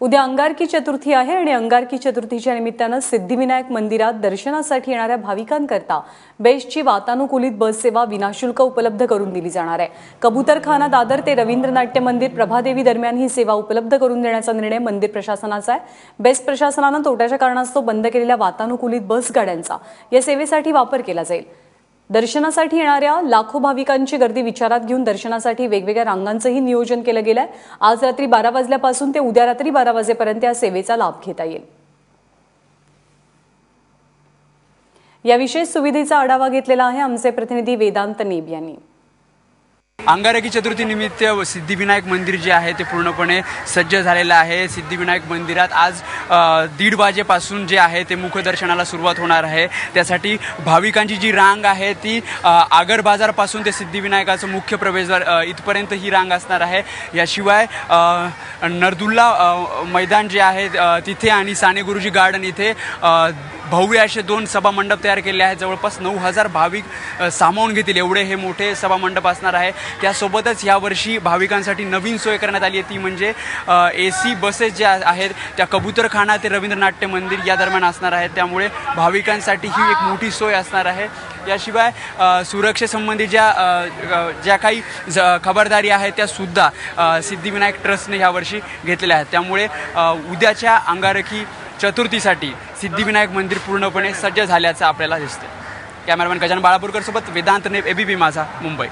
उद्या अंगारकी चतुर्थी आहे आणि अंगारकी चतुर्थीच्या निमित्तानं सिद्धिविनायक मंदिरात दर्शनासाठी येणाऱ्या भाविकांकरता बेस्टची वातानुकूलित बस सेवा विनाशुल्क उपलब्ध करून दिली जाणार आहे. कबूतरखाना दादर ते रवींद्र नाट्य मंदिर प्रभादेवी दरम्यान ही सेवा उपलब्ध करून देण्याचा निर्णय मंदिर प्रशासनाचा आहे. बेस्ट प्रशासनानं तोट्याच्या कारणास्तव बंद केलेल्या वातानुकूलित बस गाड्यांचा या सेवेसाठी वापर केला जाईल. दर्शनासाठी येणाऱ्या लाखो भाविकांची गर्दी विचारात घेऊन दर्शनासाठी वेगवेगळ्या रांगांचंही नियोजन केलं गेलं आहे आज रात्री बारा वाजल्यापासून ते उद्या रात्री बारा वाजेपर्यंत या सेवेचा लाभ घेता येईल. या विशेष सुविधेचा आढावा घेतलेला आहे आमचे प्रतिनिधी वेदांत नेब यांनी. अंगारकी चतुर्थी निमित्त सिद्धिविनायक मंदिर जे आहे ते पूर्णपणे सज्ज झालेलं आहे. सिद्धिविनायक मंदिरात आज दीड वाजेपासून जे आहे ते मुखदर्शनाला सुरुवात होणार आहे. त्यासाठी भाविकांची जी रांग आहे ती आगर बाजारपासून ते सिद्धिविनायकाचं मुख्य प्रवेशद्वार इथपर्यंत ही रांग असणार आहे. याशिवाय नरदुल्ला मैदान जे आहे तिथे आणि साने गुरुजी गार्डन इथे भव्य असे दोन सभामंडप तयार केले आहेत. जवळपास नऊ हजार भाविक सामावून घेतील. एवढे हे मोठे सभामंडप असणार आहे. त्यासोबतच यावर्षी भाविकांसाठी नवीन सोय करण्यात आली आहे. ती म्हणजे ए सी बसेस ज्या आहेत त्या कबूतरखाना ते रवींद्र नाट्य मंदिर या दरम्यान असणार आहेत. त्यामुळे भाविकांसाठी ही एक मोठी सोय असणार आहे. याशिवाय सुरक्षेसंबंधी ज्या ज्या काही ज खबरदारी आहेत त्यासुद्धा सिद्धिविनायक ट्रस्टने यावर्षी घेतलेल्या आहेत. त्यामुळे उद्याच्या अंगारकी चतुर्थीसाठी सिद्धिविनायक मंदिर पूर्णपणे सज्ज झाल्याचं आपल्याला दिसतं कॅमेरामॅन गजान बाळापूरकरसोबत वेदांत नेप एबीपी माझा मुंबई.